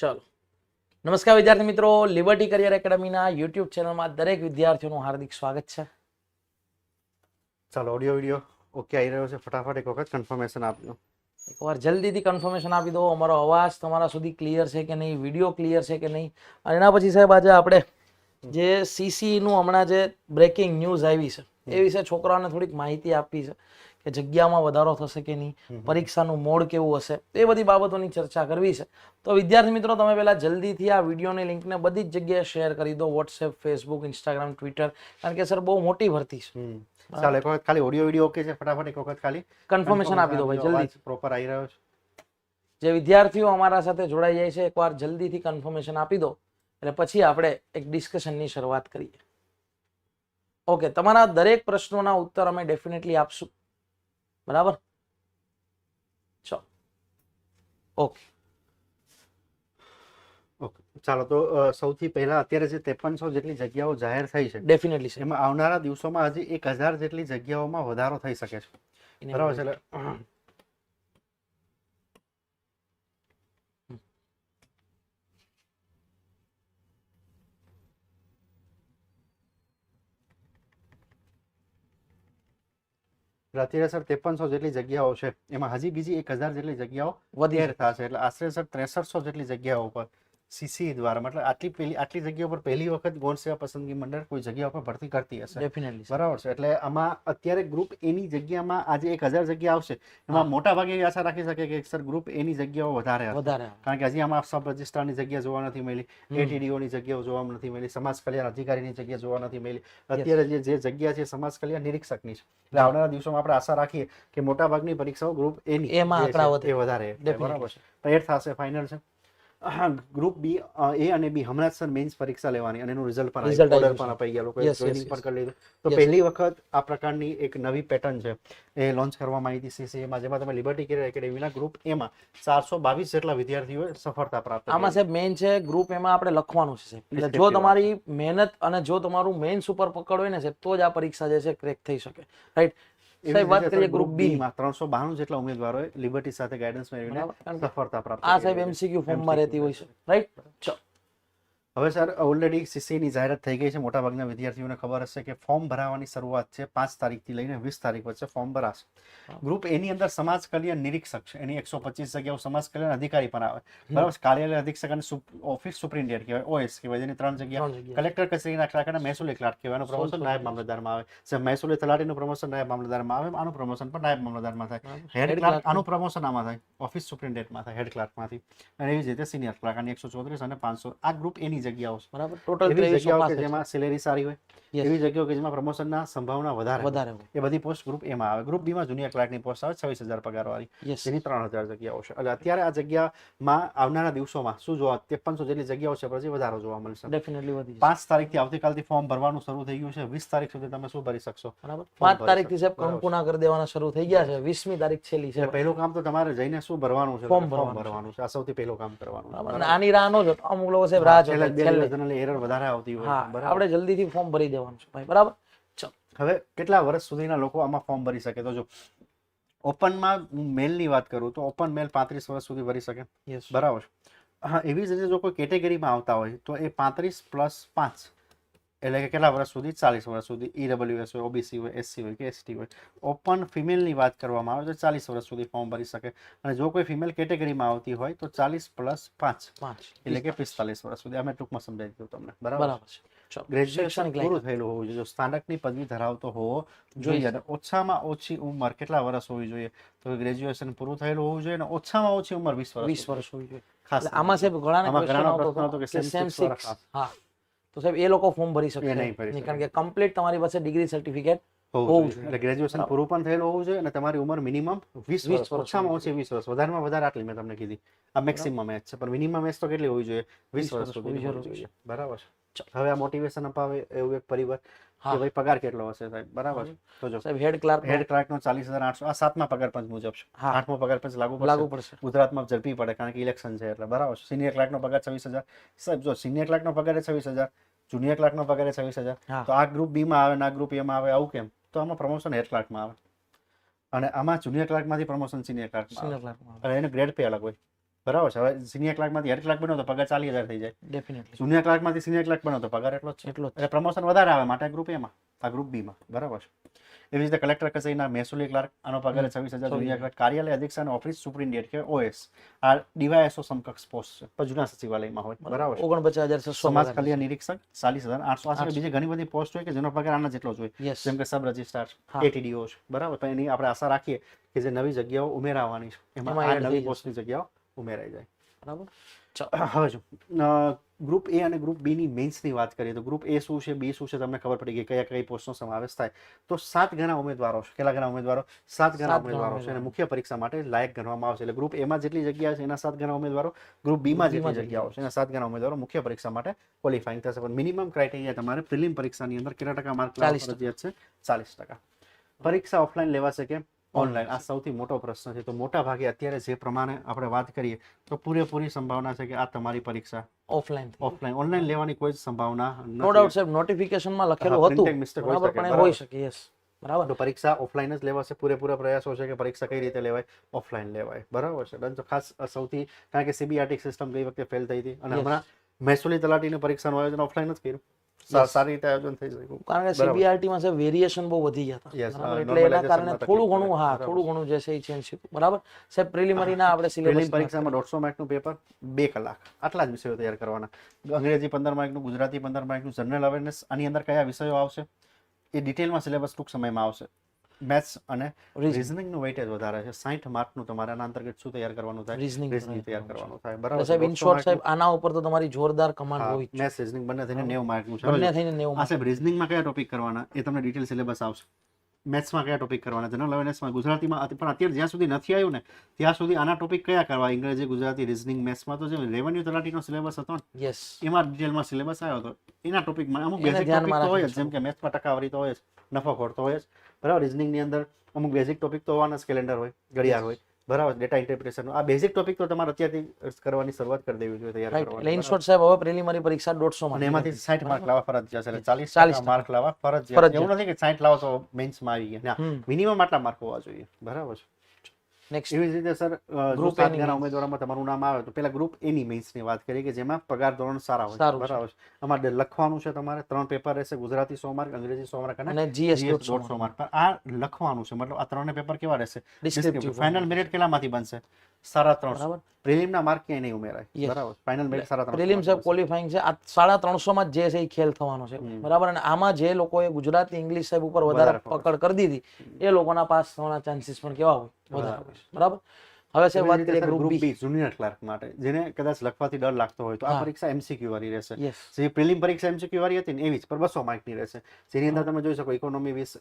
ચલો. નમસ્કાર વિદ્યાર્થી મિત્રો લિબર્ટી કરિયર એકેડમીના યુટ્યુબ ચેનલમાં દરેક વિદ્યાર્થીઓનું હાર્દિક સ્વાગત છે. ચાલો ઓડિયો વિડિયો ઓકે આવી રહ્યો છે. ફટાફટ એક વખત કન્ફર્મેશન આપજો. એકવાર જલ્દીથી કન્ફર્મેશન આપી દો. અમારો અવાજ તમારા સુધી ક્લિયર છે કે નહીં? વીડિયો ક્લિયર છે કે નહીં? અને એના પછી સાહેબ આજે આપણે જે સીસીનું હમણાં જે બ્રેકિંગ ન્યૂઝ આવી છે એ વિશે છોકરાઓને થોડીક માહિતી આપવી છે. કે જગ્યામાં વધારો થશે કે નહીં પરીક્ષાનું મોડ કેવું હશે એ બધી બાબતોની ચર્ચા કરવી છે. તો વિદ્યાર્થી મિત્રો તમે પહેલાં જલ્દીથી આ વિડીયોની લિંકને બધી જ જગ્યાએ શેર કરી દો વોટ્સએપ ફેસબુક ઇન્સ્ટાગ્રામ ટ્વિટર કારણ કે સર બહુ મોટી ભરતી છે. ચાલો એક વખત ખાલી ઓડિયો વીડિયો ઓકે છે ફટાફટ એક વખત ખાલી કન્ફર્મેશન આપી દો ભાઈ જલ્દી. પ્રોપર આવી રહ્યો છે. જે વિદ્યાર્થીઓ અમારા સાથે જોડાઈ જાય છે એકવાર જલ્દીથી કન્ફર્મેશન આપી દો. એટલે પછી આપણે એક ડિસ્કશનની શરૂઆત કરીએ. ઓકે તમારા દરેક પ્રશ્નોના ઉત્તર અમે ડેફિનેટલી આપશું. બરાબર? ચલો. ઓકે. ઓકે. ચાલો તો સૌથી પહેલા અત્યારે જે ત્રેપનસો જેટલી જગ્યાઓ જાહેર થઈ છે ડેફિનેટલી એમાં આવનારા દિવસોમાં હજી એક હજાર જેટલી જગ્યાઓમાં વધારો થઈ શકે છે. બરાબર છે એટલે એટલે સર ત્રેપનસો જેટલી જગ્યાઓ છે. એમાં હજી બીજી એક હજાર જેટલી જગ્યાઓ વધી થશે. એટલે આશરે સર ત્રેસઠસો જેટલી જગ્યાઓ પર સીસી દ્વારા મતલબ આટલી પહેલી આટલી જગ્યા પર પહેલી વખત ગૌણ સેવા પસંદગી મંડળ કોઈ જગ્યા પર ભરતી કરતી હશે. ડેફિનેટલી બરાબર છે. એટલે આમાં અત્યારે ગ્રુપ એની જગ્યામાં આજે એક હજાર જગ્યા આવશે. એમાં મોટા ભાગે એવી આશા રાખી શકે કે સર ગ્રુપ એની જગ્યાઓ વધારે વધારે કારણ કે હજી આમાં સબ રજિસ્ટ્રારની જગ્યા જોવા નથી મળી એટીડીઓની જગ્યાઓ જોવા નથી મળી સમાજ કલ્યાણ અધિકારીની જગ્યા જોવા નથી મળી. અત્યારે જે જે જગ્યા છે સમાજ કલ્યાણ નિરીક્ષકની છે. એટલે આવનારા દિવસોમાં આપણે આશા રાખીએ કે મોટા ભાગની પરીક્ષાઓ ગ્રુપ એની એમાં આંકડા વધારે. બરાબર છે. એડ થશે ફાઇનલ છે. ગ્રુપ બી એ અને બી હમણાં સર મેન્સ પરીક્ષા લેવાની અને એનું રિઝલ્ટ પણ રિઝલ્ટ ઓર્ડર પણ અપાઈ ગયા લોકોએ જોઈનિંગ પણ કરી લીધું. તો પહેલી વખત આ પ્રકારની એક નવી પેટર્ન છે. એ લોન્ચ કરવામાં આવી હતી સીસીએમાં જેમાં તમે લિબર્ટી કેરિયર એકેડેમીના ગ્રુપ એમાં ચારસો બાવીસ જેટલા વિદ્યાર્થીઓએ સફળતા પ્રાપ્ત. આમાં સાહેબ મેઇન છે ગ્રુપ એમાં આપણે લખવાનું છે એટલે જો તમારી મહેનત અને જો તમારું મેઇન ઉપર પકડ હોય ને સાહેબ તો જ આ પરીક્ષા જે છે ક્રેક થઈ શકે. રાઈટ સાહેબ વાત કરીએ ગ્રુપ બી માં ત્રણસો બાણું જેટલા ઉમેદવારોએ લિબર્ટી સાથે ગાઈડન્સ મેળવીને. સફળતા પ્રાપ્ત આ સાહેબ એમસીક્યુ ફોર્મમાં રહેતી હોય છે. રાઈટ હવે સર ઓલરેડી સીસીની જાહેરાત થઈ ગઈ છે. મોટાભાગના વિદ્યાર્થીઓને ખબર હશે કે ફોર્મ ભરાવાની શરૂઆત છે પાંચ તારીખથી લઈને વીસ તારીખ વચ્ચે ફોર્મ ભરાશે. ગ્રુપ એની અંદર સમાજ કલ્યાણ નિરીક્ષક છે. એની એકસો પચીસ જગ્યાઓ સમાજ કલ્યાણ અધિકારી પણ આવે. બરાબર? કાર્યાલય અધિક્ષક અને ઓફિસ સુપ્રિન્ટેન્ડન્ટ કહેવાય ઓએસ કહેવાય. જેની ત્રણ જગ્યા કલેક્ટર કચેરીના ક્લાર્ક અને મહેસૂલી ક્લાર્ક કહેવાય. એનું પ્રમોશન નાયબ મામલતદારમાં આવે. છે મહેસૂલી તલાટીનું પ્રમોશન નાયબ મામલતદારમાં આવે આનું પ્રમોશન પણ નાયબ મામલતદારમાં થાય. હેડ ક્લાર્ક આનું પ્રમોશન આમાં થાય. ઓફિસ સુપ્રિન્ટેન્ડન્ટમાં થાય હેડ ક્લાર્કમાંથી અને એવી જ રીતે સિનિયર ક્લાર્ક અને એકસો ચોત્રીસ અને પાંચસો. આ ગ્રુપ એની જગ્યાઓ છે. બરાબર? ટોટલ એવી જગ્યાઓ કે જેમાં સેલેરી સારી હોય એવી જગ્યાઓ કે જેમાં પ્રમોશનના સંભાવના વધારે વધારે હોય. એ બધી પોસ્ટ ગ્રુપ એમાં આવે. ગ્રુપ બીમાં જુનિયર ક્લાર્કની પોસ્ટ આવે છવ્વીસ હજાર પગારવાળી. જેની ત્રણ હજાર જગ્યાઓ છે. એટલે અત્યારે આ જગ્યામાં આવનારા દિવસોમાં શું જોવા ત્રેપનસો જેટલી જગ્યાઓ છે પછી વધારો જોવા મળશે. ડેફિનેટલી વધી પાંચ તારીખથી આવતીકાલથી ફોર્મ ભરવાનું શરૂ થઈ ગયું છે. વીસ તારીખ સુધી તમે શું ભરી શકશો? બરાબર? પાંચ તારીખથી સાહેબ. કંકુના કરી દેવાના શરૂ થઈ ગયા છે. વીસમી તારીખ છેલ્લી છે. પહેલું કામ તો તમારે જઈને શું ભરવાનું છે? ફોર્મ ભરવાનું છે. આ સૌથી પહેલું કામ કરવાનું. આની રાહ નો અમુક લોકો સાહેબ રાહ જોતા વધારે આવતી હોય હા આપણે જલ્દીથી ફોર્મ ભરી દેવાનું છે ભાઈ બરાબર? ચલો. હવે કેટલા વર્ષ સુધીના લોકો આમાં ફોર્મ ભરી શકે? તો જો ઓપનમાં મેલની વાત કરું તો ઓપન મેલ પાંત્રીસ વર્ષ સુધી ભરી શકે. બરાબર. હા એવી જ રીતે જો કોઈ કેટેગરીમાં આવતા હોય તો એ પાંત્રીસ પ્લસ પાંચ. એટલે કે કેટલા વર્ષ સુધી ચાલીસ વર્ષ સુધી ઈડબ્લ્યુએસ હોય ઓબીસી હોય એસસી હોય કે એસટી હોય ઓપન ફિમેલની વાત કરવામાં આવે તો ચાલીસ વર્ષ સુધી ફોર્મ ભરી શકે અને જો કોઈ ફિમેલ કેટેગરીમાં આવતી હોય તો ચાલીસ પ્લસ પાંચ પાંચ એટલે કે પિસ્તાલીસ વર્ષ સુધી અમે ટૂંકમાં સમજાવી દઉં તમને બરાબર છે ગ્રેજ્યુએશન પૂરું થયેલું હોવું જોઈએ જો સ્નાતકની પદવી ધરાવતો હોવો જોઈએ. અને ઓછામાં ઓછી ઉંમર કેટલા વર્ષ હોવી જોઈએ તો ગ્રેજ્યુએશન પૂરું થયેલું હોવું જોઈએ અને ઓછામાં ઓછી ઉંમર વીસ વર્ષ વીસ વર્ષ હોવી જોઈએ ખાસ આમાં સાહેબ ઘણા ઘણા પ્રશ્ન હતો કે સેમ. ખાસ. હા તો સાહેબ એ લોકો ફોર્મ ભરી શકે નહીં. કારણ કે કમ્પ્લીટ તમારી પાસે ડિગ્રી સર્ટિફિકેટ હોવું હોવું જોઈએ. એટલે ગ્રેજ્યુએશન પૂરું પણ થયેલું હોવું જોઈએ અને તમારી ઉંમર મિનિમમ વીસ 20 વર્ષ વર્ષ ઓછામાં ઓછી વીસ વર્ષ. વધારેમાં વધારે આટલી મેં તમને કીધી. આ મેક્સિમમ એજ છે પણ મિનિમમ એજ તો કેટલી હોવી જોઈએ? વીસ વર્ષ હોવી જોઈએ બરાબર હવે આ મોટિવેશન અપાવે એવું એક પરિવાર. કે ભાઈ પગાર કેટલો હશે સાહેબ? બરાબર તો જો. સાહેબ હેડ ક્લાર્ક હેડ ક્લાર્ક નો ચાલીસ હજાર આઠસો આ સાતમા પગાર પંચ મુજબ છે. આઠમો પગાર પંચ લાગુ પડશે. લાગુ પડશે. ગુજરાતમાં ઝડપી પડે કારણ કે ઇલેક્શન છે એટલે. બરાબર છે. સિનિયર ક્લાર્કનો પગાર છવ્વીસ હજાર. સાહેબ જો સિનિયર ક્લાર્કનો પગાર એ છવ્વીસ હજાર નો પગાર એ છવ્વીસ હજાર હા. તો આ ગ્રુપ બીમાં આવે ને આ ગ્રુપ એમાં આવે આવું કેમ? તો આમાં પ્રમોશન હેડ ક્લાર્કમાં આવે. અને આમાં જુનિયર ક્લાર્કમાંથી પ્રમોશન સિનિયર ક્લાર્કમાં અને એને ગ્રેડ પે અલગ હોય. બરાબર છે. હવે સિનિયર ક્લાર્કમાંથી હેડ ક્લાર્ક બનો તો પગાર ચાલીસ હજાર થઈ જાય. ડેફિનેટલી જુનિયર ક્લાર્કમાંથી સિનિયર ક્લાર્ક બનો તો પગાર એટલો જ છે. એટલો એટલે પ્રમોશન વધારે આવે માટે ગ્રુપ એમાં આ ગ્રુપ બીમાં બરાબર છે. એવી રીતે કલેક્ટર કચેરીના મહેસૂલી ક્લાર્ક આનો પગાર છવ્વીસ હજાર જુનિયર ક્લાર્ક કાર્યાલય અધિક્ષક અને ઓફિસ સુપ્રિન્ટેન્ડન્ટ કે ઓએસ આ ડીવાયએસઓ સમકક્ષ પોસ્ટ છે. જૂના સચિવાલયમાં હોય. બરાબર. છે. ઓગણપચાસ હજાર સમાજ કલ્યાણ નિરીક્ષક ચાલીસ હજાર આઠસો આ બીજી ઘણી બધી પોસ્ટ હોય કે જેનો પગાર આના જેટલો જ હોય. જેમ કે સબ રજિસ્ટ્રાર. એટીડીઓ છે. બરાબર. પણ એની આપણે આશા રાખીએ કે જે નવી જગ્યાઓ ઉમેરાવાની છે. એમાં નવી પોસ્ટની જગ્યાઓ ઉમેરાઈ જાય. બરાબર? હવે જો. ગ્રુપ એ અને ગ્રુપ બી ની મેન્સની વાત કરીએ તો ગ્રુપ એ શું છે બી શું છે તમને ખબર પડી ગઈ કયા કઈ પોસ્ટનો સમાવેશ થાય. તો સાત ગણા ઉમેદવારો છે. કેટલા ગણા ઉમેદવારો? સાત ગણા ઉમેદવારો છે અને મુખ્ય પરીક્ષા માટે લાયક ગણવામાં આવશે. એટલે ગ્રુપ એમાં જેટલી જગ્યા છે એના સાત ગણા ઉમેદવારો. ગ્રુપ બી માં Group B માં જેટલી જગ્યાઓ છે એના સાત ગણા ઉમેદવારો મુખ્ય પરીક્ષા માટે ક્વોલિફાઈંગ થશે. પણ મિનિમમ ક્રાઇટેરિયા તમારે પ્રિલિમ પરીક્ષાની અંદર કેટલા ટકા માર્ક ફરજિયાત છે? ચાલીસ ટકા. પરીક્ષા ઓફલાઈન લેવાશે કે ઓનલાઈન. આ સૌથી મોટો પ્રશ્ન છે. તો મોટા ભાગે અત્યારે જે પ્રમાણે આપણે વાત કરીએ તો પૂરેપૂરી સંભાવના છે કે આ તમારી પરીક્ષા ઓફલાઈન ઓફલાઈન. ઓનલાઈન લેવાની કોઈ જ સંભાવના નો ડાઉટ સાહેબ નોટિફિકેશનમાં લખેલું હતું. બરાબર પણ હોઈ શકે યસ બરાબર. તો પરીક્ષા ઓફલાઈન જ લેવાશે. પૂરેપૂરા પ્રયાસો છે કે પરીક્ષા કઈ રીતે લેવાય? ઓફલાઈન લેવાય. બરાબર છે. ડન. તો ખાસ સૌથી કારણ કે સીબીઆરટી સિસ્ટમ ગઈ વખતે ફેલ થઈ હતી. અને. હમણાં મહેસૂલી તલાટીની પરીક્ષાનું આયોજન ઓફલાઈન જ કર્યું. સારી રીતે આયોજન થઈ શક્યું કારણ કે બરાબર. માં છે વેરિએશન બહુ વધી ગયા હતા. એટલે એના કારણે થોડું ઘણું હા થોડું ઘણું જે છે એ ચેન્જ થયું. બરાબર? સાહેબ પ્રિલિમરીના આપણે સિલેબસ પરીક્ષામાં દોઢસો માર્કનું પેપર બે કલાક. આટલા જ વિષયો તૈયાર કરવાના. અંગ્રેજી પંદર માર્કનું ગુજરાતી પંદર માર્કનું જનરલ અવેરનેસ આની અંદર કયા વિષયો આવશે? એ ડિટેલમાં સિલેબસ ટૂંક સમયમાં આવશે. મેથ્સ અને રિઝનિંગનું વેઇટેજ વધારે છે. સાઠ માર્કનું તમારે આના અંતર્ગત શું તૈયાર કરવાનું થાય? રીઝનિંગ તૈયાર કરવાનું થાય. બરાબર સાહેબ ઇન શોર્ટ સાહેબ આના ઉપર તો તમારી જોરદાર કમાન્ડ હોવી જ મેથ્સ રિઝનિંગ બંને થઈને નેવું માર્કનું છે. બંને થઈને નેવું આ સાહેબ રિઝનિંગમાં કયા ટોપિક કરવાના? એ તમને ડિટેલ સિલેબસ આવશે. મેથ્સમાં કયા ટોપિક કરવાના? જનરલ અવેરનેસમાં ગુજરાતીમાં પણ અત્યારે જ્યાં સુધી નથી આવ્યું ને ત્યાં સુધી આના ટોપિક કયા કરવા? ઇંગ્રેજી ગુજરાતી રિઝનિંગ મેથ્સમાં તો જે રેવન્યુ તલાટીનો સિલેબસ હતો ને યસ એમાં ડિટેલમાં સિલેબસ આવ્યો હતો. એના ટોપિકમાં અમુક બેઝિક ટોપિક તો હોય જ જેમ કે મેથ્સમાં ટકાવારી તો હોય જ નફાખોર તો હોય જ. બરાબર? રિઝનિંગની અંદર અમુક બેઝિક ટોપિક તો હોવાના કેલેન્ડર હોય ઘડિયાળ હોય. બરાબર? ડેટા ઇન્ટરપ્રિટેશન આ બેઝિક ટોપિક તો તમારે અત્યારથી કરવાની શરૂઆત કરી દેવી જોઈએ તૈયાર કરવાની. ઇન શોર્ટ સાહેબ હવે પ્રિલિમરી પરીક્ષા દોઢસો અને માં. એમાંથી 60 માર્ક લાવવા ફરજિયાત છે એટલે ચાલીસ 40 માર્ક લાવવા ફરજિયાત. એવું નથી કે 60 લાવો તો મેન્સમાં આવી ગયા. મિનિમમ આટલા માર્ક હોવા જોઈએ. બરાબર છે? નેક્સ્ટ એવી રીતે સર Group ગ્રુપ સાત A ની ગણા mains. ઉમેદવારોમાં તમારું નામ આવે તો પેલા ગ્રુપ એની ની વાત કરીએ કે જેમાં પગાર ધોરણ સારા હોય બરાબર છે. અમારે લખવાનું છે તમારે ત્રણ પેપર રહેશે ગુજરાતી સો માર્ક અંગ્રેજી સો માર્ક અને જીએસ દોઢસો માર્ક પણ આ લખવાનું છે મતલબ આ ત્રણે પેપર કેવા રહેશે? ફાઇનલ મેરિટ કેટલામાંથી બનશે? સાડા ત્રણસો. પ્રિલિમના માર્ક ક્યાંય નહીં ઉમેરાય બરાબર. ફાઇનલ મેરિટ સાડા ત્રણસો પ્રિલિમ સાહેબ ક્વોલિફાઇંગ છે. આ સાડા ત્રણસો માં જે છે એ ખેલ થવાનો છે. બરાબર. અને આમાં જે લોકોએ ગુજરાતી ઇંગ્લિશ સાહેબ ઉપર વધારે વધારે પકડ કરી દીધી એ લોકોના પાસ થવાના ચાન્સીસ પણ કેવા હોય? વધારે બરાબર? હવે સાહેબ વાત કરીએ ગ્રુપ બી જુનિયર ક્લાર્ક માટે જેને કદાચ લખવાથી ડર લાગતો હોય તો આ પરીક્ષા એમસીક્યુ વાળી રહેશે. જે પ્રિલિમ પરીક્ષા એમસીક્યુ વાળી હતી ને એવી જ પર બસો માર્કની રહેશે. જેની અંદર તમે જોઈ શકો ઇકોનોમી વિસ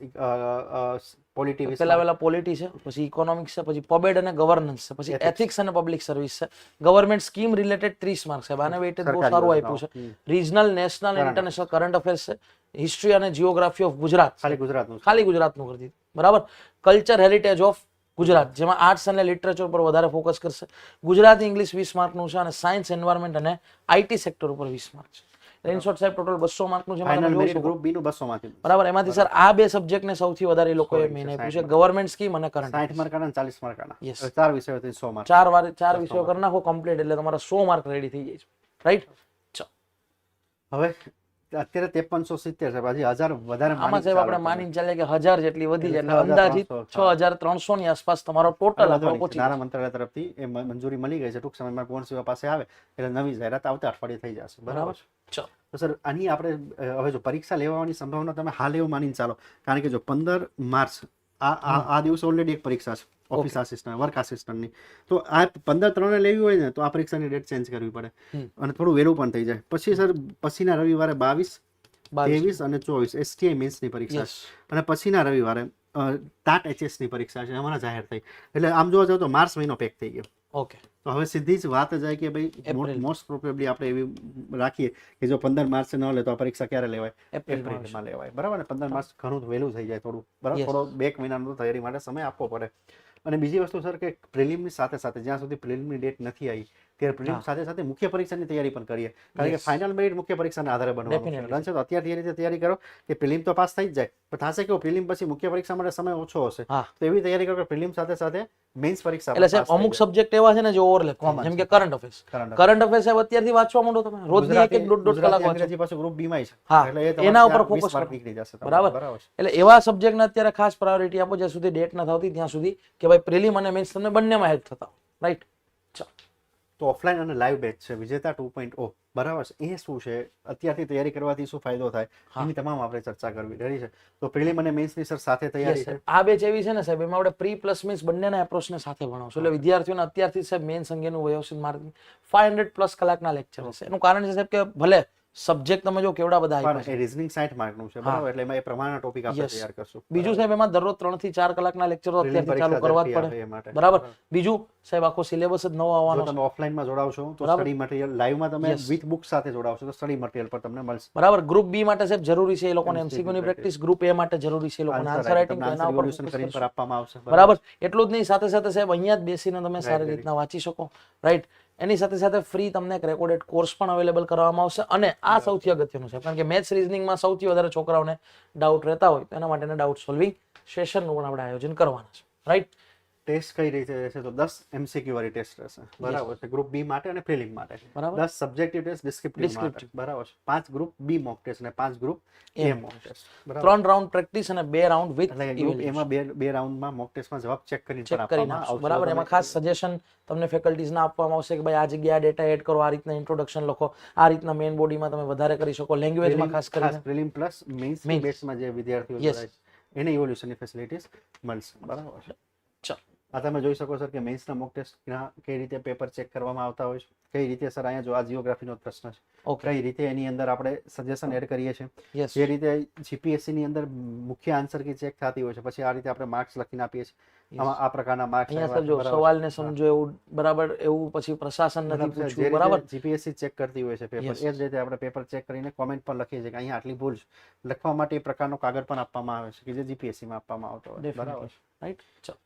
પોલિટી વિસ પહેલા પહેલા પોલિટી છે પછી ઇકોનોમિક્સ છે પછી પબેડ અને ગવર્નન્સ છે પછી એથિક્સ અને પબ્લિક સર્વિસ છે. ગવર્મેન્ટ સ્કીમ રિલેટેડ ત્રીસ માર્ક્સ છે. આને વેઇટેજ બહુ સારું આપ્યું છે. Regional national international current affairs છે. હિસ્ટ્રી અને જીઓગ્રાફી ઓફ ગુજરાત ખાલી ગુજરાતનું ખાલી ગુજરાતનું કરી દીધું બરાબર? કલ્ચર હેરિટેજ ઓફ ગુજરાત જેમાં આર્ટ્સ અને લિટરેચર પર વધારે ફોકસ કરશે. ગુજરાતી ઇંગ્લિશ વીસ માર્કનું છે અને સાયન્સ એન્વાયરમેન્ટ અને આઈટી સેક્ટર ઉપર વીસ માર્ક છે. શોર્ટ સાહેબ ટોટલ બસો માર્કનું છે ફાઇનલ મેરિટ ગ્રુપ બી નું બસો માર્ક બરાબર એમાંથી સર આ બે સબ્જેક્ટને સૌથી વધારે એ લોકોએ Sorry, મેઇન sir, આપ્યું છે. ગવર્મેન્ટ સ્કીમ અને કરંટ સાઠ માર્ક અને ચાલીસ માર્ક યસ ચાર વિષયો હતી સો માર્ક. ચાર વાર ચાર વિષયો કરી નાખો કમ્પ્લીટ એટલે તમારા સો માર્ક રેડી થઈ જાય છે. રાઈટ હવે અત્યારે ત્રેપનસો સિત્તેર છે હજી હજાર વધારે આમાં સાહેબ આપણે માની ચાલે કે હજાર જેટલી વધી જાય એટલે અંદાજિત છ હજાર ત્રણસો ની આસપાસ તમારો ટોટલ નાણાં. મંત્રાલય તરફથી એ મંજૂરી મળી ગઈ છે ટૂંક સમયમાં કોણ સેવા પાસે આવે એટલે નવી જાહેરાત આવતા અઠવાડિયે થઈ જશે બરાબર? ચલો. તો સર આની આપણે હવે જો પરીક્ષા લેવાની સંભાવના તમે હાલ એવું માનીને ચાલો કારણ કે જો પંદર માર્ચ આ આ દિવસે ઓલરેડી એક પરીક્ષા છે. ઓફિસ આસિસ્ટન્ટ વર્ક આસિસ્ટન્ટની તો આ પંદર ત્રણે લેવી હોય ને તો આ પરીક્ષાની ડેટ ચેન્જ કરવી પડે. અને થોડું વહેલું પણ થઈ જાય. પછી સર પછીના રવિવારે બાવીસ ત્રેવીસ અને ચોવીસ એસટીઆઈ મેન્સની પરીક્ષા અને પછીના રવિવારે ટાટ એચએસની પરીક્ષા છે. હમણાં જાહેર થઈ. એટલે આમ જોવા જાવ તો માર્ચ મહિનો પેક થઈ ગયો. ઓકે. તો હવે સીધી જ વાત જાય કે ભાઈ મોસ્ટ પ્રોબેબલી આપણે એવી રાખીએ કે જો પંદર માર્ચ ન લે તો આ પરીક્ષા ક્યારે લેવાય? એપ્રિલમાં લેવાય. બરાબર ને? પંદર માર્ચ ઘણું વહેલું થઈ જાય થોડું. બરાબર? થોડો બે મહિનાનો તૈયારી માટે સમય આપવો પડે. અને બીજી વસ્તુ સર કે પ્રિલિમની સાથે સાથે જ્યાં સુધી પ્રિલિમની ડેટ નથી આવી ત્યારે પ્રિલિમ સાથે સાથે મુખ્ય પરીક્ષાની તૈયારી પણ કરીએ. કારણ કે ફાઇનલ મેરિટ મુખ્ય પરીક્ષાના આધારે બનવાનું છે. તો અત્યારથી એની તૈયારી કરો કે પ્રિલિમ તો પાસ થઈ જ જાય પણ થશે કે પ્રિલિમ પછી મુખ્ય પરીક્ષા માટે સમય ઓછો હશે. તો એવી તૈયારી કરો કે પ્રિલિમ સાથે સાથે મેન્સ પરીક્ષા એટલે સાહેબ અમુક સબ્જેક્ટ એવા છે ને જે ઓવરલેપ જેમ કે કરંટ અફેર્સ કરંટ અફેર્સ સાહેબ અત્યારથી વાંચવા માંડો તમે. રોજ એક એક દોઢ દોઢ કલાક વાંચો. પાછું ગ્રુપ બી માં છે. હા, એટલે એના ઉપર ફોકસ 20 focus mark કરો. નીકળી જશે બરાબર. બરાબર એટલે એવા સબ્જેક્ટને અત્યારે ખાસ પ્રાયોરિટી આપો જ્યાં સુધી ડેટ ના થતી ત્યાં સુધી કે ભાઈ પ્રિલિમ અને મેન્સ તમને બંનેમાં હેલ્પ થતા રાઈટ તો ઓફલાઈન અને લાઈવ બેચ છે. વિજેતા ટુ પોઈન્ટ ઓ બરાબર છે. એ શું છે? અત્યારથી તૈયારી કરવાથી શું ફાયદો થાય. એની તમામ આપણે ચર્ચા કરવી. રેડી છે? તો પ્રિલિમ અને મેન્સની સર સાથે તૈયારી છે? આ બેચ એવી છે ને સાહેબ એમાં આપણે પ્રી પ્લસ મીન્સ બંનેના એપ્રોચને સાથે ભણાવશું. એટલે વિદ્યાર્થીઓને અત્યારથી સાહેબ મેન્સ અંગેનું વ્યવસ્થિત માર્ગ ફાઈવ હંડ્રેડ પ્લસ કલાકના લેક્ચર હશે. એનું કારણ છે સાહેબ કે ભલે સબ્જેક્ટ તમે જો કેવડા બધા આપ્યા છે? રીઝનિંગ સાઠ માર્કનું છે બરાબર? એટલે એમાં એ પ્રમાણના ટોપિક આપણે તૈયાર કરશું. બીજું સાહેબ એમાં દરરોજ ત્રણથી ચાર કલાકના લેક્ચર અત્યારથી ચાલુ કરવા જ પડે. બરાબર? બીજું સાહેબ આખો સિલેબસ જ નવો આવવાનો છે. તમે ઓફલાઈનમાં જોડાવશો તો બરાબર. મટીરીયલ લાઈવ લાઈવમાં તમે. વિથ બુક સાથે જોડાવશો તો સ્ટડી મટીરીયલ પર તમને મળશે. બરાબર? ગ્રુપ બી માટે સાહેબ જરૂરી છે એ લોકોને એમસીક્યુ ની પ્રેક્ટિસ ગ્રુપ એ માટે જરૂરી છે એ લોકોને આન્સર રાઇટિંગ એના ઉપર કરીને પર આપવામાં આવશે. બરાબર. એટલું જ નહીં સાથે સાથે સાહેબ અહીંયા જ બેસીને તમે સારી રીતના વાંચી શકો. રાઈટ એની સાથે સાથે ફ્રી તમને એક રેકોર્ડેડ કોર્સ પણ અવેલેબલ કરવામાં આવશે અને આ સૌથી અગત્યનું છે. કારણ કે મેથ્સ રિઝનિંગમાં સૌથી વધારે છોકરાઓને ડાઉટ રહેતા હોય તો એના માટેના ડાઉટ સોલ્વિંગ સેશનનું પણ આપણે આયોજન કરવાના છે. રાઈટ ટેસ્ટ કઈ રીતે રહેશે તો દસ એમસીક્યુ વાળી ટેસ્ટ રહેશે. બરાબર છે. ગ્રુપ બી માટે અને પ્રિલિમ માટે. બરાબર. દસ સબ્જેક્ટિવ ટેસ્ટ ડિસ્ક્રિપ્ટિવ માટે. બરાબર છે. પાંચ ગ્રુપ બી મોક ટેસ્ટ અને પાંચ ગ્રુપ એ મોક ટેસ્ટ ત્રણ રાઉન્ડ પ્રેક્ટિસ અને બે રાઉન્ડ વિથ એમાં બે બે રાઉન્ડમાં મોક ટેસ્ટમાં જવાબ ચેક કરીને ચેક કરી કરીને બરાબર. એમાં ખાસ સજેશન તમને ફેકલ્ટીઝના આપવામાં આવશે કે ભાઈ આ જગ્યાએ ડેટા એડ કરો આ રીતના ઇન્ટ્રોડક્શન લખો. આ રીતના મેઇન બોડીમાં તમે વધારે કરી શકો. લેંગ્વેજમાં ખાસ કરીને. Prelim plus mains. બેચમાં જે વિદ્યાર્થીઓ એને ઇવોલ્યુશનની ફેસિલિટીઝ મળશે. બરાબર છે. ચાલો. આ તમે જોઈ શકો સર કે મેન્સના મોક ટેસ્ટ કઈ રીતે પેપર ચેક કરવામાં આવતા હોય છે કઈ રીતે સર અહીંયા જો આ જીઓગ્રાફીનો પ્રશ્ન છે. કઈ રીતે એની અંદર આપણે સજેશન એડ કરીએ છીએ. જે રીતે જીપીએસસી ની અંદર મુખ્ય આન્સર કી ચેક થતી હોય છે પછી આ રીતે આપણે માર્ક્સ લખીને આપીએ છીએ. આમાં આ પ્રકારના માર્ક્સ અહીંયા સર જો સવાલને સમજો એવું બરાબર એવું પછી પ્રશાસન નથી પૂછ્યું બરાબર? જીપીએસસી ચેક કરતી હોય છે પેપર એ જ રીતે આપણે પેપર ચેક કરીને કોમેન્ટ પણ લખીએ છીએ કે અહીંયા આટલી ભૂલ છે. લખવા માટે એ પ્રકારનો કાગળ પણ આપવામાં આવે છે કે જે જીપીએસસી માં આપવામાં આવતો હોય બરાબર. રાઈટ ચલો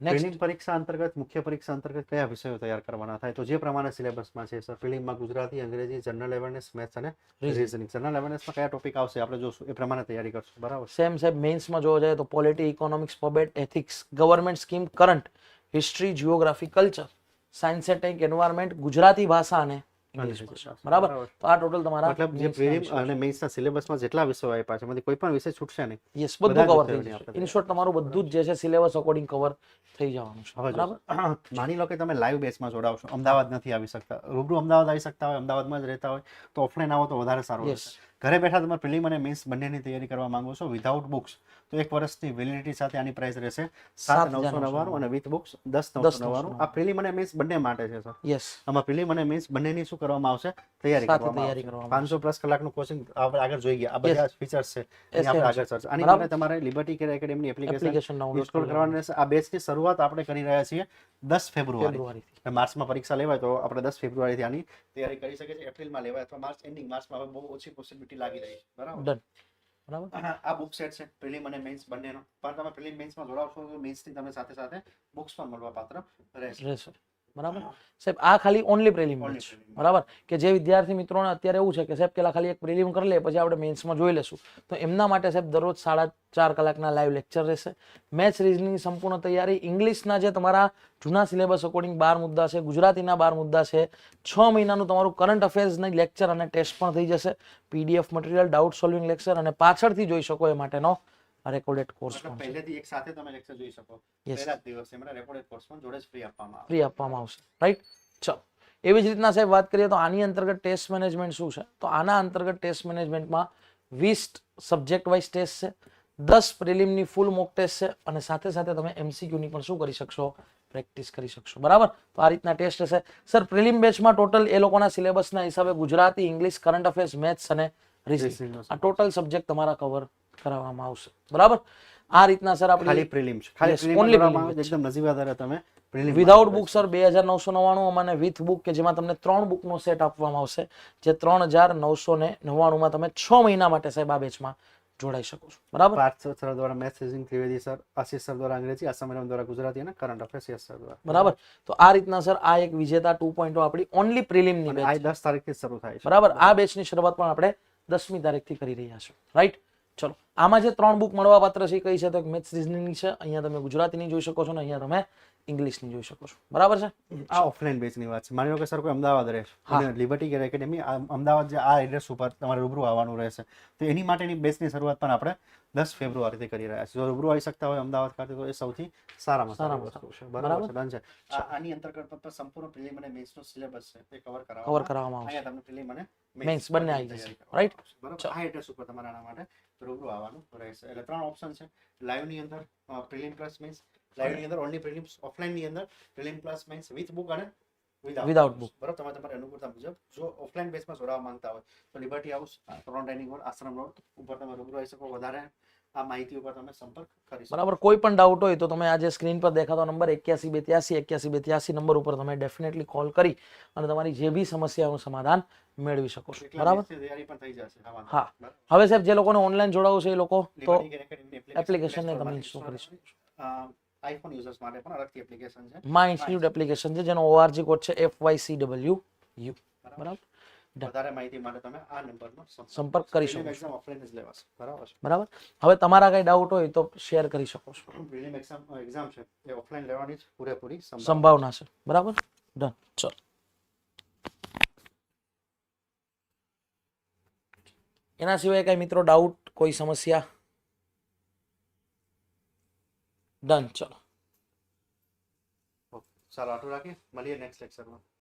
પ્રિલિમ પરીક્ષા અંતર્ગત મુખ્ય પરીક્ષા અંતર્ગત કયા વિષયો તૈયાર કરવાના થાય? તો જે પ્રમાણે સિલેબસમાં છે સર પ્રિલિમમાં ગુજરાતી અંગ્રેજી જનરલ અવેરનેસ મેથ્સ અને રિઝનિંગ જનરલ અવેરનેસમાં કયા ટોપિક આવશે? આપણે જોશું. એ પ્રમાણે તૈયારી કરશું. બરાબર? સેમ સાહેબ મેન્સમાં જોવા જાય તો polity economics પબેટ ethics government scheme current history geography culture science and tech environment Gujarati ભાષા અને બરાબર. તો આ ટોટલ તમારા મતલબ જે પ્રિલિમ અને મેઇન્સના સિલેબસમાં જેટલા વિષયો આપ્યા છે એમાંથી કોઈ પણ વિષય છૂટશે નહીં. યસ બધું જ કવર થઈ જશે. ઇન શોર્ટ તમારું બધું જ જે છે સિલેબસ અકોર્ડિંગ કવર થઈ જવાનું છે. બરાબર? માની લો કે તમે લાઈવ બેચમાં જોડાવશો અમદાવાદ નથી આવી શકતા. રૂબરૂ અમદાવાદ આવી શકતા હોય અમદાવાદમાં જ રહેતા હોય તો ઓફલાઈન આવો તો વધારે સારું રહેશે. ઘરે બેઠા તમે પ્રિલિમ અને મેઇન્સ બંનેની તૈયારી કરવા માંગો છો વિધાઉટ બુક્સ તો એક વર્ષની વેલિડિટી સાથે આની પ્રાઇસ રહેશે. સાત નવસો નવ્વાણું અને વિથ બુક્સ દસ નવસો નવ્વાણું. આ પ્રિલિમ અને મીન્સ બંને માટે છે સર યસ આમાં પ્રિલિમ અને મીન્સ બંનેની શું કરવામાં આવશે? તૈયારી કરવામાં પાંચસો પ્લસ કલાકનું કોચિંગ આપણે આગળ જોઈ ગયા. આ બધા ફીચર્સ છે. આપણે આગળ ચર્ચા. આની. માટે તમારે લિબર્ટી કેર એકેડેમીની એપ્લિકેશન એપ્લિકેશન ઇન્સ્ટોલ કરવાની. રહેશે. આ બેચની શરૂઆત આપણે કરી રહ્યા છીએ દસ ફેબ્રુઆરી. માર્ચમાં પરીક્ષા લેવાય તો આપણે દસ ફેબ્રુઆરીથી આની તૈયારી કરી શકીએ છીએ. એપ્રિલમાં લેવાય અથવા માર્ચ એન્ડિંગ માર્ચમાં હવે બહુ ઓછી પોસિબિલિટી લાગી રહી છે. બરાબર? બરાબર? આ બુક સેટ છે પ્રિલિમ અને મેન્સ બંનેનો. પણ તમે પ્રિલિમ મેન્સમાં જોડાવશો તો મેન્સની તમને સાથે સાથે બુક્સ પણ મળવા પાત્ર રહેશે. બરાબર? સાહેબ આ ખાલી ઓનલી પ્રિલિમ છે બરાબર? કે જે વિદ્યાર્થી મિત્રોને અત્યારે એવું છે કે સાહેબ પેલા ખાલી એક પ્રિલિમ કરી લે પછી આપણે મેન્સમાં જોઈ લેશું તો એમના માટે સાહેબ દરરોજ સાડા ચાર કલાકના લાઈવ લેક્ચર રહેશે. મેથ્સ રિઝનિંગની સંપૂર્ણ તૈયારી ઇંગ્લિશના જે તમારા જૂના સિલેબસ અકોર્ડિંગ બાર મુદ્દા છે ગુજરાતીના બાર મુદ્દા છે છ મહિનાનું તમારું કરંટ અફેર્સની લેક્ચર અને ટેસ્ટ પણ થઈ જશે. PDF material doubt solving lecture અને પાછળથી જોઈ શકો એ માટેનો રેકોર્ડેડ કોર્સ પણ પહેલેથી એક સાથે તમે લેક્ચર જોઈ શકો. પહેલા જ દિવસે એમના રેકોર્ડેડ કોર્સ પણ જોડે જ ફ્રી આપવામાં આવશે. ફ્રી આપવામાં આવશે. રાઈટ ચલો. એવી જ રીતના સાહેબ વાત કરીએ તો આની અંતર્ગત ટેસ્ટ મેનેજમેન્ટ શું છે? તો આના અંતર્ગત ટેસ્ટ મેનેજમેન્ટમાં વીસ સબ્જેક્ટ વાઇઝ ટેસ્ટ છે દસ પ્રિલિમની ફૂલ મોક ટેસ્ટ છે અને સાથે સાથે તમે એમસીક્યુની પણ શું કરી શકશો? પ્રેક્ટિસ કરી શકશો. બરાબર? તો આ રીતના ટેસ્ટ હશે. સર પ્રિલિમ બેચમાં ટોટલ એ લોકોના સિલેબસના હિસાબે Gujarati English current affairs maths અને રીઝનિંગ આ ટોટલ સબ્જેક્ટ તમારા કવર કરાવવામાં આવશે. બરાબર? આ રીતના સર ખાલી આપણે પ્રિલિમ છે ખાલી પ્રિલિમ આવે છે એકદમ દરે તમે વિધાઉટ બુક સર બે હજાર નવસો નવ્વાણું અને વિથ બુક કે જેમાં તમને ત્રણ બુકનો સેટ આપવામાં આવશે જે ત્રણ હજાર નવસો ને નવ્વાણુંમાં તમે છ મહિના માટે સાહેબ આ બેચમાં જોડાઈ શકો છો. બરાબર? પાર્થ સર દ્વારા મેસેજિંગ ત્રિવેદી સર આશીષ સર દ્વારા અંગ્રેજી આસામ મેડમ દ્વારા ગુજરાતી અને કરંટ અફેર્સ યસ સર દ્વારા. બરાબર? તો આ રીતના સર આ એક વિજેતા ટુ પોઈન્ટ આપણી ઓનલી પ્રિલિમની ની બેચ આ દસ તારીખથી શરૂ થાય છે. બરાબર? આ બેચની શરૂઆત પણ આપણે દસમી તારીખથી કરી રહ્યા છીએ. રાઈટ ચલો. આમાં જે ત્રણ બુક મળવા પાત્ર છે કઈ છે તો મેથ્સ રીઝનિંગની છે. અહીંયા તમે ગુજરાતીની જોઈ શકો છો ને, અહીંયા તમે ઇંગ્લિશની જોઈ શકો છો. બરાબર છે? આ ઓફલાઈન બેચની વાત છે. માની લો કે સર કોઈ અમદાવાદ રહેશે. અને લિબર્ટી કેર એકેડેમી અમદાવાદ જે આ એડ્રેસ ઉપર તમારે રૂબરૂ આવવાનું રહેશે. તો એની માટેની બેચની શરૂઆત પણ આપણે દસ ફેબ્રુઆરીથી કરી રહ્યા છે જો રૂબરૂ આવી શકતા હોય અમદાવાદ ખાતે તો એ સૌથી સારામાં સારા વસ્તુ છે. બરાબર છે ડન છે. આની અંતર્ગત પર સંપૂર્ણ પ્રિલિમ અને મેન્સનો સિલેબસ છે તે કવર કવર કરાવવામાં કરવામાં આવશે. અહીંયા તમને પ્રિલિમ અને મેન્સ બંને આવી જશે, રાઈટ બરાબર? આ એડ્રેસ ઉપર તમારા માટે રૂબરૂ આવવાનું રહેશે. એટલે ત્રણ ઓપ્શન છે. લાઈવની અંદર પ્રિલિમ પ્લસ મેન્સ લાઈવની અંદર ઓનલી પ્રિલિમ્સ ઓફલાઈનની અંદર prelim plus mains with book અને Without book. બરાબર તમારે તમારી અનુકૂળતા મુજબ જો ઓફલાઈન બેસમાં જોડાવા માંગતા હોય તો લિબર્ટી હાઉસ ત્રણ ડાઇનિંગ હોલ આશ્રમ રોડ ઉપર તમે રૂબરૂ આવી શકો વધારે આ માહિતી ઉપર તમે સંપર્ક કરી શકો બરાબર કોઈ પણ ડાઉટ હોય તો તમે આજે સ્ક્રીન પર દેખાતો નંબર એક્યાસી બેત્યાસી એક્યાસી બેત્યાસી નંબર ઉપર તમે ડેફિનેટલી કોલ કરી અને તમારી જે બી સમસ્યાઓનું સમાધાન મેળવી શકો છો એટલા બરાબર દિવસથી તૈયારી પણ થઈ જશે હા વાંધો હા. નહીં. બરાબર. હવે સાહેબ જે લોકોને ઓનલાઈન જોડાવું છે એ લોકો તો Liberty Care Academy ની application ને Play તમે Store install માંથી કરી શકો છો અ, iPhone users માટે પણ અલગથી એપ્લિકેશન છે મા ઇન્સ્ટિટ્યૂટ એપ્લિકેશન છે જેનો ઓઆરજી કોડ છે F Y C W U બરાબર બરાબર Done. વધારે માહિતી માટે તમે આ નંબરનો સંપર્ક કરી શકો છો એક્ઝામ ઓફલાઈન જ લેવાશે બરાબર છે બરાબર હવે તમારા કઈ ડાઉટ હોય તો શેર કરી શકો છો। પ્રિલિમ એક્ઝામ એક્ઝામ છે। એ ઓફલાઈન લેવાની જ પૂરેપૂરી સંભાવના સંભાવના છે। બરાબર? ડન ચલો એના સિવાય કઈ મિત્રો ડાઉટ કોઈ સમસ્યા? ડન ચલો ચાલો આટલું રાખીએ મળીએ નેક્સ્ટ લેક્ચરમાં